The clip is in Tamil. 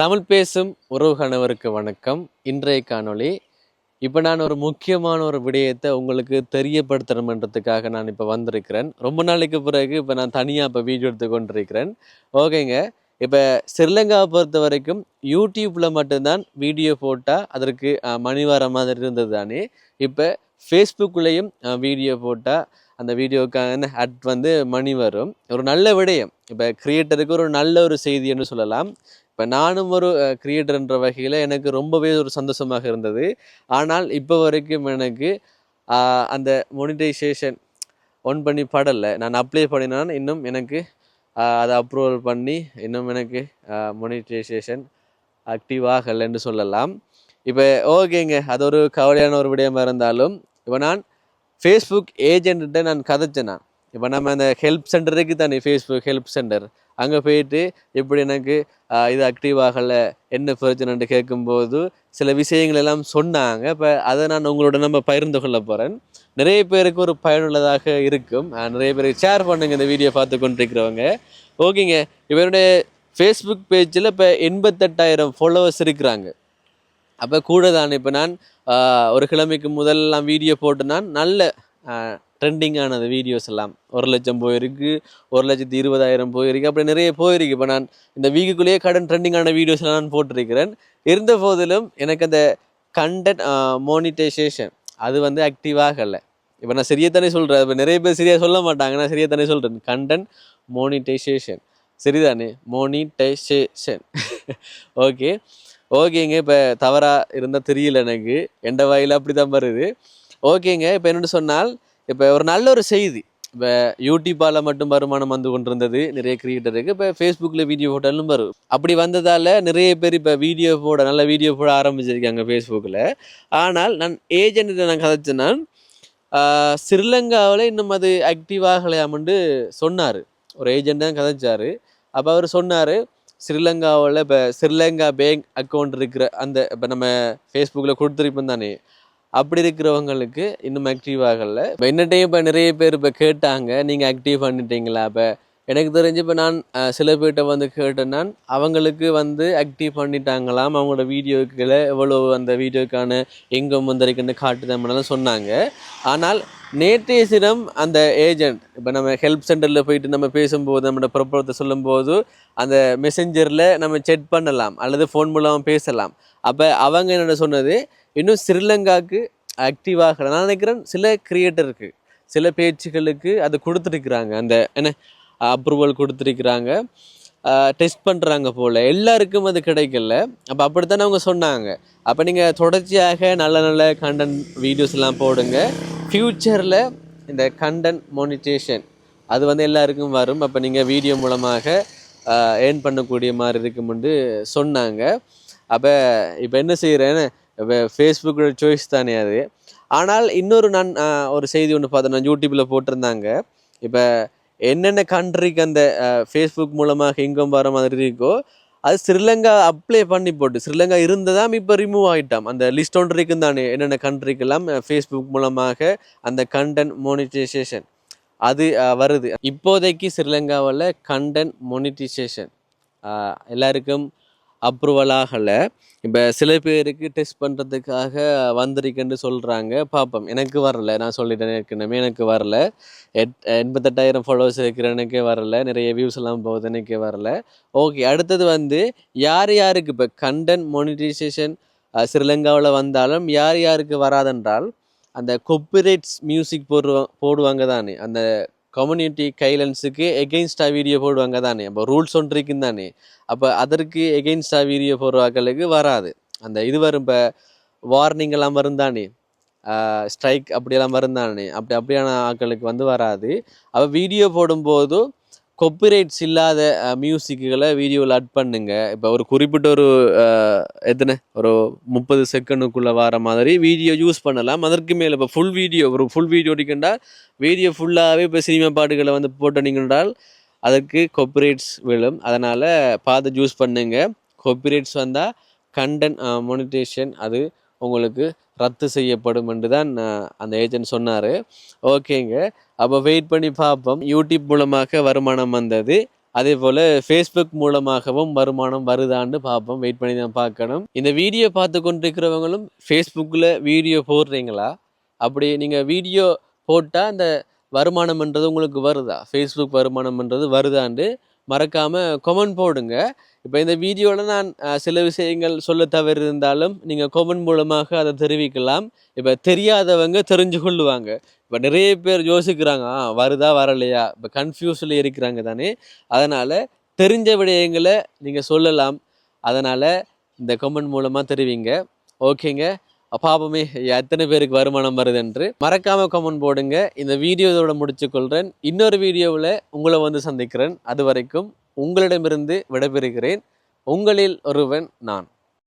தமிழ் பேசும் உறவுகானவருக்கு வணக்கம். இன்றைய காணொளி இப்போ நான் ஒரு முக்கியமான ஒரு விடயத்தை உங்களுக்கு தெரியப்படுத்தணுமன்றதுக்காக நான் இப்போ வந்திருக்கிறேன். ரொம்ப நாளைக்கு பிறகு இப்போ நான் தனியாக இப்போ வீடியோ எடுத்து கொண்டிருக்கிறேன். ஓகேங்க. இப்போ ஸ்ரீலங்காவை பொறுத்த வரைக்கும் யூடியூப்பில் மட்டும்தான் வீடியோ போட்டால் அதற்கு மணி வர மாதிரி இருந்தது தானே இப்போ ஃபேஸ்புக்குள்ளேயும் வீடியோ போட்டால் அந்த வீடியோக்கான அட் வந்து மணி வரும் ஒரு நல்ல விடயம். இப்போ கிரியேட்டருக்கு ஒரு நல்ல ஒரு செய்தின்னு சொல்லலாம். இப்போ நானும் ஒரு கிரியேட்டர்ன்ற வகையில் எனக்கு ரொம்பவே ஒரு சந்தோஷமாக இருந்தது. ஆனால் இப்போ வரைக்கும் எனக்கு அந்த மொனிடைசேஷன் ஒன் பண்ணி படலை. நான் அப்ளை பண்ணினான் இன்னும் எனக்கு அதை அப்ரூவல் பண்ணி இன்னும் எனக்கு மொனிடைசேஷன் ஆக்டிவ் ஆகலைன்னு சொல்லலாம். இப்போ ஓகேங்க. அது ஒரு கவலையான ஒரு விடயமாக இருந்தாலும் இப்போ நான் ஃபேஸ்புக் ஏஜென்ட்டு நான் கதைச்சேன்னா இப்போ நம்ம அந்த ஹெல்ப் சென்டருக்கு தானே ஃபேஸ்புக் ஹெல்ப் சென்டர் அங்கே போயிட்டு இப்படி எனக்கு இது ஆக்டிவ் ஆகலை என்ன பிரச்சனைன்னு கேட்கும்போது சில விஷயங்கள் எல்லாம் சொன்னாங்க. இப்போ அதை நான் உங்களோட நம்ம பகிர்ந்து கொள்ள போகிறேன் நிறைய பேருக்கு ஒரு பயனுள்ளதாக இருக்கும். நிறைய பேருக்கு ஷேர் பண்ணுங்க இந்த வீடியோ பார்த்து கொண்டிருக்கிறவங்க. ஓகேங்க. இவருடைய ஃபேஸ்புக் பேஜில் இப்போ எண்பத்தெட்டாயிரம் ஃபாலோவர்ஸ் இருக்கிறாங்க. அப்போ கூட தான் இப்போ நான் ஒரு கிழமைக்கு முதல்லாம் வீடியோ போட்டு நான் நல்ல ட்ரெண்டிங் ஆனது வீடியோஸ் எல்லாம். ஒரு லட்சம் போயிருக்கு ஒரு லட்சத்தி இருபதாயிரம் போயிருக்கு அப்படி நிறைய போயிருக்கு. இப்போ நான் இந்த வீக்குக்குள்ளேயே கடன் ட்ரெண்டிங்கான வீடியோஸெல்லாம் நான் போட்டிருக்கிறேன். இருந்த போதிலும் எனக்கு அந்த கண்டென்ட் மோனிட்டைசேஷன் அது வந்து ஆக்டிவாகலை இப்போ நான் சரியா தானே சொல்கிறேன் இப்போ நிறைய பேர் சரியாக சொல்ல மாட்டாங்க. நான் சரியா தானே சொல்கிறேன் கண்டென்ட் மோனிட்டைசேஷன் சரிதானே? மோனிட்டைசேஷன் ஓகே ஓகேங்க இப்போ தவறாக இருந்தால் தெரியல எனக்கு. எந்த வாயில் அப்படி தான் வருது. ஓகேங்க இப்போ என்னென்னு சொன்னால் இப்போ ஒரு நல்ல ஒரு செய்தி. இப்போ யூடியூப்பால் மட்டும் வருமானம் வந்து கொண்டிருந்தது. நிறைய கிரியேட்டருக்கு இப்போ ஃபேஸ்புக்கில் வீடியோ போட்டாலும் வரும். அப்படி வந்ததால் நிறைய பேர் இப்போ வீடியோ போட நல்ல வீடியோ போட ஆரம்பிச்சிருக்காங்க ஃபேஸ்புக்கில் ஆனால் நான் ஏஜென்ட்டு நான் கதைச்சேன்னா ஸ்ரீலங்காவில் இன்னும் அது ஆக்டிவ் ஆகலையாமண்டு சொன்னார். ஒரு ஏஜென்ட் தான் கதைச்சார். அப்போ அவர் சொன்னார் ஸ்ரீலங்காவில் இப்போ ஸ்ரீலங்கா பேங்க் அக்கௌண்ட் இருக்கிற அந்த இப்போ நம்ம ஃபேஸ்புக்கில் கொடுத்துருப்போம் தானே. அப்படி இருக்கிறவங்களுக்கு இன்னும் ஆக்டிவ் ஆகலை. இப்போ என்னட்டையும் இப்போ நிறைய பேர் இப்போ கேட்டாங்க நீங்கள் ஆக்டிவ் பண்ணிட்டீங்களா இப்போ? எனக்கு தெரிஞ்சு இப்போ நான் சில பேர்கிட்ட வந்து கேட்டேன்னா அவங்களுக்கு வந்து ஆக்டிவ் பண்ணிட்டாங்களாம். அவங்களோட வீடியோக்களை எவ்வளோ அந்த வீடியோக்கான எங்கும் வந்திருக்குன்னு காட்டுதான் சொன்னாங்க. ஆனால் நேற்றைய தினம் அந்த ஏஜென்ட் இப்போ நம்ம ஹெல்ப் சென்டரில் போயிட்டு நம்ம பேசும்போது நம்மளோட ப்ரொப்பரத்தை சொல்லும்போது அந்த மெசஞ்சரில் நம்ம செக் பண்ணலாம் அல்லது ஃபோன் மூலமாக பேசலாம். அப்போ அவங்க என்னோட சொன்னது இன்னும் ஸ்ரீலங்காவுக்கு ஆக்டிவாக நான் நினைக்கிறேன் சில கிரியேட்டருக்கு சில பேச்சுகளுக்கு அது கொடுத்துருக்குறாங்க அந்த என்ன அப்ரூவல் கொடுத்துருக்குறாங்க டெஸ்ட் பண்ணுறாங்க போல். எல்லாருக்கும் அது கிடைக்கல. அப்போ அப்படித்தானே அவங்க சொன்னாங்க. அப்போ நீங்கள் தொடர்ச்சியாக நல்ல நல்ல கண்டென்ட் வீடியோஸ்லாம் போடுங்க. ஃப்யூச்சரில் இந்த கண்டென்ட் மோனிட்டேஷன் அது வந்து எல்லாருக்கும் வரும். அப்போ நீங்கள் வீடியோ மூலமாக ஏர்ன் பண்ணக்கூடிய மாதிரி இருக்கும்னு சொன்னாங்க. அப்போ இப்போ என்ன செய்கிறேன்னு இப்போ ஃபேஸ்புக்கோட சாய்ஸ் தானே அது. ஆனால் இன்னொரு நான் ஒரு செய்தி ஒன்று பார்த்தேன் நான் யூடியூப்பில் போட்டிருந்தாங்க. இப்போ என்னென்ன கண்ட்ரிக்கு அந்த ஃபேஸ்புக் மூலமாக இன்கம் வர மாதிரி இருக்கோ அது ஸ்ரீலங்கா அப்ளை பண்ணி போட்டு ஸ்ரீலங்கா இருந்ததாம் இப்போ ரிமூவ் ஆகிட்டாம் அந்த லிஸ்ட் ஒன்று இருக்கும் தானே என்னென்ன கண்ட்ரிக்கெல்லாம் ஃபேஸ்புக் மூலமாக அந்த கண்டென்ட் மோனிட்டைசேஷன் அது வருது. இப்போதைக்கு ஸ்ரீலங்காவில் கண்டென்ட் மோனிட்டைசேஷன் எல்லாருக்கும் அப்ரூவல் ஆகலை. இப்போ சில பேருக்கு டெஸ்ட் பண்ணுறதுக்காக வந்திருக்குன்னு சொல்கிறாங்க பார்ப்போம் எனக்கு வரல. நான் சொல்லிட்டேன் ஏற்கனவே எனக்கு வரல. எட் எண்பத்தெட்டாயிரம் ஃபாலோவர்ஸ் இருக்கிற எனக்கே வரல. நிறைய வியூஸ் எல்லாம் போகுது எனக்கே வரல. ஓகே அடுத்தது வந்து யார் யாருக்கு இப்போ கண்டென்ட் மோனிட்டைசேஷன் ஸ்ரீலங்காவில் வந்தாலும் யார் யாருக்கு வராதென்றால் அந்த கொப்பிரைட்ஸ் மியூசிக் போடுவா போடுவாங்க தானே. அந்த கம்யூனிட்டி கைலன்ஸுக்கு எகெயின்ஸ்டாக வீடியோ போடுவாங்க தானே. அப்போ ரூல்ஸ் ஒன்று இருக்குன்னு தானே. அப்போ அதற்கு எகெயின்ஸ்டாக வீடியோ போடுறவர்களுக்கு வராது. அந்த இது வரும் இப்போ வார்னிங் எல்லாம் வரும் தானே. ஸ்ட்ரைக் அப்படியெல்லாம் வரும் தானே. அப்படி அப்படியான ஆக்களுக்கு வந்து வராது. அப்போ வீடியோ போடும்போதும் கொப்பிரைட்ஸ் இல்லாத மியூசிக்குகளை வீடியோவில் அட் பண்ணுங்க. இப்போ ஒரு குறிப்பிட்ட ஒரு எத்தனை? ஒரு முப்பது செகண்டுக்குள்ளே வர மாதிரி வீடியோ யூஸ் பண்ணலாம். அதற்கு மேலே இப்போ ஃபுல் வீடியோ ஒரு ஃபுல் வீடியோ எடுக்கின்றால் வீடியோ ஃபுல்லாகவே இப்போ சினிமா பாட்டுகளை வந்து போட்டீங்கன்றால் அதற்கு கொப்பிரைட்ஸ் விழும். அதனால் பார்த்து யூஸ் பண்ணுங்கள் கொப்பிரைட்ஸ் வந்தால் கண்டென்ட் மொனிட்டேஷன் அது உங்களுக்கு ரத்து செய்யப்படும் என்று தான் அந்த ஏஜென்ட் சொன்னார். ஓகேங்க. அப்போ வெயிட் பண்ணி பார்ப்போம். யூடியூப் மூலமாக வருமானம் வந்தது. அதே போல் ஃபேஸ்புக் மூலமாகவும் வருமானம் வருதான்னு பார்ப்போம். வெயிட் பண்ணி தான் பார்க்கணும். இந்த வீடியோ பார்த்து கொண்டிருக்கிறவங்களும் ஃபேஸ்புக்கில் வீடியோ போடுறீங்களா? அப்படி நீங்கள் வீடியோ போட்டால் அந்த வருமானம்ன்றது உங்களுக்கு வருதா? ஃபேஸ்புக் வருமானம்ன்றது வருதான்னு மறக்காமல் கொமெண்ட் போடுங்க. இப்போ இந்த வீடியோவில் நான் சில விஷயங்கள் சொல்ல தவறு இருந்தாலும் நீங்கள் கொமெண்ட் மூலமாக அதை தெரிவிக்கலாம். இப்போ தெரியாதவங்க தெரிஞ்சு கொள்ளுவாங்க. இப்போ நிறைய பேர் யோசிக்கிறாங்க ஆ வருதா வரலையா? இப்போ கன்ஃபியூஸில் இருக்கிறாங்க தானே. அதனால் தெரிஞ்ச விடயங்களை நீங்கள் சொல்லலாம். அதனால் இந்த கமெண்ட் மூலமாக தெரிவிங்க. ஓகேங்க பாபமே எத்தனை பேருக்கு வருமானம் வருது என்று மறக்காம கமெண்ட் போடுங்க. இந்த வீடியோ இதோட முடிச்சுக்கொள்கிறேன் இன்னொரு வீடியோவில் உங்களை வந்து சந்திக்கிறேன். அது வரைக்கும் உங்களிடமிருந்து விடைபெறுகிறேன். உங்களில் ஒருவன் நான்.